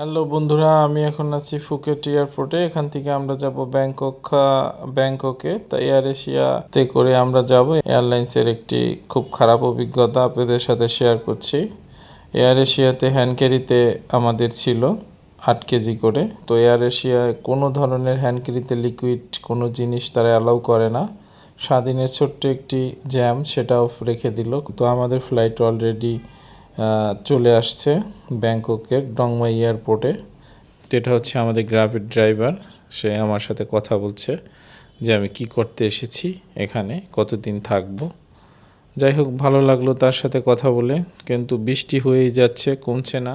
Hello বন্ধুরা, আমি এখন আছি ফুকেট এয়ারপোর্টে এখান থেকে আমরা যাব ব্যাংকক ব্যাংককে তা এয়ার এশিয়াতে করে আমরা যাব। এয়ারলাইন্সের একটি খুব খারাপ অভিজ্ঞতা আপনাদের সাথে শেয়ার করছি। এয়ার এশিয়াতে হ্যান্ড ক্যারিতে আমাদের ছিল আট কেজি করে। তো এয়ার এশিয়ায় কোনো ধরনের হ্যান্ড ক্যারিতে লিকুইড কোনো জিনিস তারা অ্যালাউ করে না। স্বাধীনের ছোট্ট একটি জ্যাম সেটাও রেখে দিল। তো আমাদের ফ্লাইট অলরেডি চলে আসছে ব্যাংককের ডংমাই এয়ারপোর্টে। এটা হচ্ছে আমাদের গ্রাফের ড্রাইভার সে আমার সাথে কথা বলছে যে আমি কি করতে এসেছি এখানে, কতদিন থাকব। যাই হোক, ভালো লাগল তার সাথে কথা বলে, কিন্তু বৃষ্টি হয়েই যাচ্ছে, কমছে না।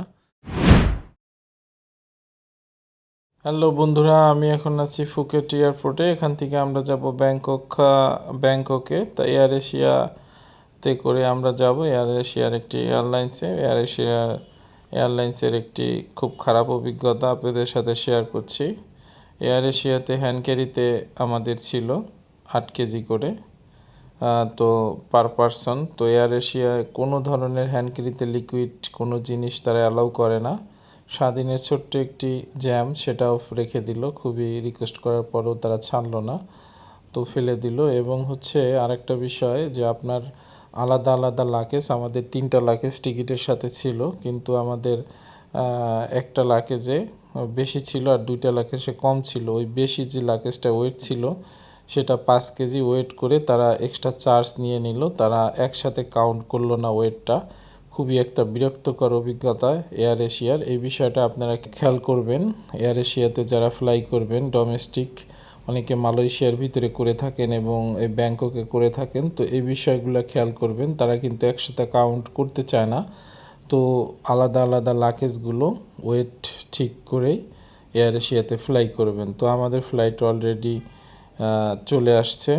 হ্যালো বন্ধুরা, আমি এখন আছি ফুকেট এয়ারপোর্টে, এখান থেকে আমরা যাব ব্যাংকক ব্যাংককে তা এয়ার এশিয়াতে করে আমরা যাব। এয়ার এশিয়ার একটি এয়ারলাইন্সে এয়ার এশিয়া এয়ারলাইন্সের একটি খুব খারাপ অভিজ্ঞতা আপনাদের সাথে শেয়ার করছি। এয়ার এশিয়াতে হ্যান্ড ক্যারিতে আমাদের ছিল আট কেজি করে। তো পার পারসন তো এয়ার এশিয়ায় কোনো ধরনের হ্যান্ড ক্যারিতে লিকুইড কোনো জিনিস তারা অ্যালাউ করে না। স্বাধীনের ছোট্ট একটি জ্যাম সেটাও রেখে দিল। খুবই রিকোয়েস্ট করার পরেও তারা ছাড়লো না। তো ফেলে দিল। এবং হচ্ছে আরেকটা বিষয় যে আপনার আলাদা আলাদা লাকেজ আমাদের তিনটা লাকেজ টিকিটের সাথে ছিল, কিন্তু আমাদের একটা লাকেজে বেশি ছিল আর দুইটা লাকেজে কম ছিল। ওই বেশি যে লাকেজটা ওয়েট ছিল, সেটা পাঁচ কেজি ওয়েট করে তারা এক্সট্রা চার্জ নিয়ে নিল। তারা একসাথে কাউন্ট করল না ওয়েটটা খুবই একটা বিরক্তকর অভিজ্ঞতা এয়ার এশিয়ার এই বিষয়টা আপনারা খেয়াল করবেন। এয়ার এশিয়াতে যারা ফ্লাই করবেন ডোমেস্টিক অনেকে মালয়েশিয়ার ভিতরে করে থাকেন এবং এই ব্যাংককে করে থাকেন, তো এই বিষয়গুলো খেয়াল করবেন। তারা কিন্তু একসাথে কাউন্ট করতে চায় না। তো আলাদা আলাদা লাকেজগুলো ওয়েট ঠিক করেই এয়ার এশিয়াতে ফ্লাই করবেন। তো আমাদের ফ্লাইট অলরেডি চলে আসছে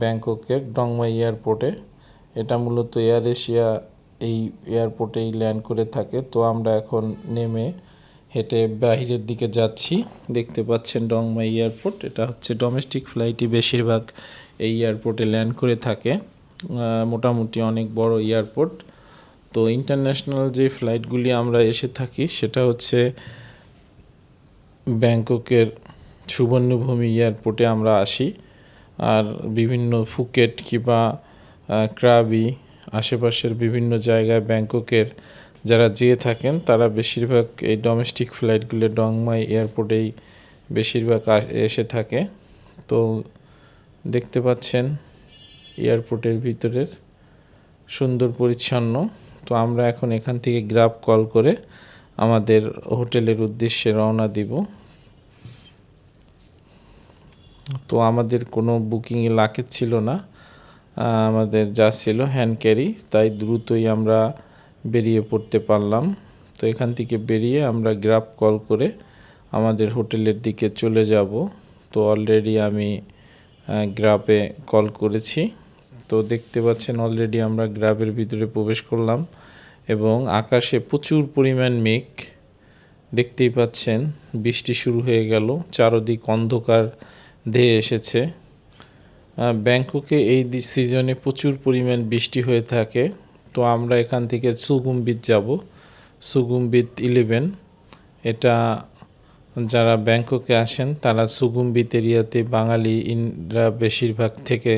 ব্যাংককের ডংমাই এয়ারপোর্টে এটা মূলত এয়ার এশিয়া এই এয়ারপোর্টেই ল্যান্ড করে থাকে। তো আমরা এখন নেমে হেঁটে বাহিরের দিকে যাচ্ছি। দেখতে পাচ্ছেন ডংমাই এয়ারপোর্ট। এটা হচ্ছে ডোমেস্টিক ফ্লাইটই বেশিরভাগ এই এয়ারপোর্টে ল্যান্ড করে থাকে। মোটামুটি অনেক বড় এয়ারপোর্ট। তো ইন্টারন্যাশনাল যে ফ্লাইটগুলি আমরা এসে থাকি, সেটা হচ্ছে ব্যাংককের সুবর্ণভূমি এয়ারপোর্টে আমরা আসি। আর বিভিন্ন ফুকেট কিংবা ক্রাবি আশেপাশের বিভিন্ন জায়গায় ব্যাংককের যারা যেয়ে থাকেন, তারা বেশিরভাগ এই ডোমেস্টিক ফ্লাইটগুলো ডংমাই এয়ারপোর্টেই বেশিরভাগ এসে থাকে। তো দেখতে পাচ্ছেন এয়ারপোর্টের ভিতরের সুন্দর পরিচ্ছন্ন। তো আমরা এখন এখান থেকে গ্রাফ কল করে আমাদের হোটেলের উদ্দেশ্যে রওনা দিব। তো আমাদের কোনো বুকিংয়ে লাকেজ ছিল না। আমাদের যা ছিল হ্যান্ড ক্যারি তাই দ্রুতই আমরা বেরিয়ে পড়তে পারলাম। তো এখান থেকে বেরিয়ে আমরা গ্রাফ কল করে আমাদের হোটেলের দিকে চলে যাব। তো অলরেডি আমি গ্রাফে কল করেছি। তো দেখতে পাচ্ছেন অলরেডি আমরা গ্রাফের ভিতরে প্রবেশ করলাম এবং আকাশে প্রচুর পরিমাণ মেঘ দেখতেই পাচ্ছেন। বৃষ্টি শুরু হয়ে গেল, চারদিক অন্ধকার ধেয়ে এসেছে। ব্যাংককে এই সিজনে প্রচুর পরিমাণ বৃষ্টি হয়ে থাকে। তো আমরা এখান থেকে সুগুম্বিত যাব। সুগুম্বিত ইলেভেন এটা যারা ব্যাংককে আসেন, তারা সুগুম্বিত এরিয়াতে বাঙালি ইনরা বেশিরভাগ থেকে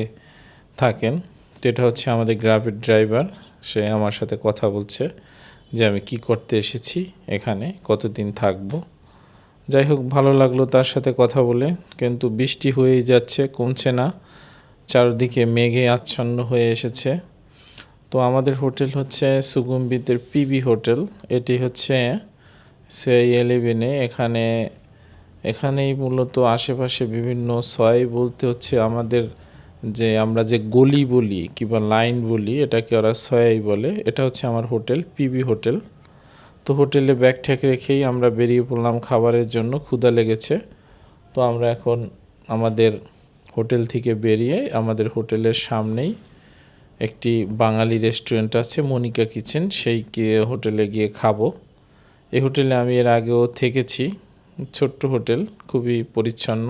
থাকেন। তো এটা হচ্ছে আমাদের গ্রাফের ড্রাইভার, সে আমার সাথে কথা বলছে যে আমি কি করতে এসেছি এখানে, কতদিন থাকব। যাই হোক, ভালো লাগল তার সাথে কথা বলে, কিন্তু বৃষ্টি হয়েই যাচ্ছে, কমছে না। চারদিকে মেঘে আচ্ছন্ন হয়ে এসেছে। তো আমাদের হোটেল হচ্ছে সুগুম্বিতের পিবি হোটেল। এটি হচ্ছে সেই এলেভেনে এখানে, এখানেই মূলত আশেপাশে বিভিন্ন সয় বলতে হচ্ছে আমাদের যে আমরা যে গলি বলি কিংবা লাইন বলি, এটাকে ওরা সয়াই বলে। এটা হচ্ছে আমার হোটেল, পিবি হোটেল। তো হোটেলে ব্যাগ ঠেক রেখেই আমরা বেরিয়ে পড়লাম খাবারের জন্য। ক্ষুধা লেগেছে। তো আমরা এখন আমাদের হোটেল থেকে বেরিয়ে আমাদের হোটেলের সামনেই একটি বাঙালি রেস্টুরেন্ট আছে, মনিকা কিচেন সেই হোটেলে গিয়ে খাব। এই হোটেলে আমি এর আগেও থেকেছি, ছোট্ট হোটেল খুবই পরিচ্ছন্ন।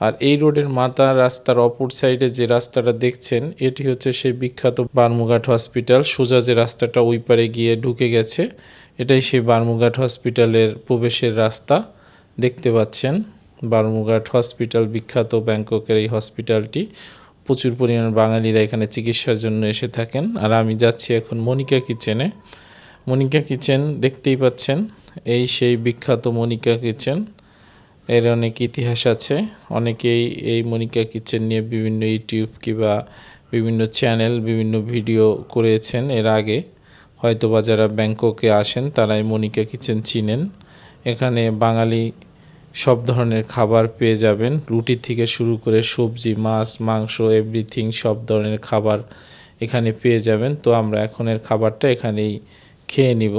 আর এই রোডের মাতা রাস্তার অপর সাইডে যে রাস্তাটা দেখছেন, এটি হচ্ছে সেই বিখ্যাত বারমুঘাট হসপিটাল সোজা যে রাস্তাটা ওই পারে গিয়ে ঢুকে গেছে, এটাই সেই বার্মুঘাট হসপিটালের প্রবেশের রাস্তা। দেখতে পাচ্ছেন বার্মুঘাট হসপিটাল বিখ্যাত ব্যাংককের এই হসপিটালটি প্রচুর পরিমাণ বাঙালিরা এখানে চিকিৎসার জন্য এসে থাকেন। আর আমি যাচ্ছি এখন মনিকা কিচেনে। মনিকা কিচেন দেখতেই পাচ্ছেন, এই সেই বিখ্যাত মনিকা কিচেন। এর অনেক ইতিহাস আছে। অনেকেই এই মনিকা কিচেন নিয়ে বিভিন্ন ইউটিউব কিংবা বিভিন্ন চ্যানেল, বিভিন্ন ভিডিও করেছেন এর আগে। হয়তোবা যারা ব্যাংককে আসেন তারা এই মনিকা কিচেন চিনেন। এখানে বাঙালি সব ধরনের খাবার পেয়ে যাবেন। রুটি থেকে শুরু করে সবজি, মাছ, মাংস এভরিথিং সব ধরনের খাবার এখানে পেয়ে যাবেন। তো আমরা এখনের খাবারটা এখানেই খেয়ে নিব।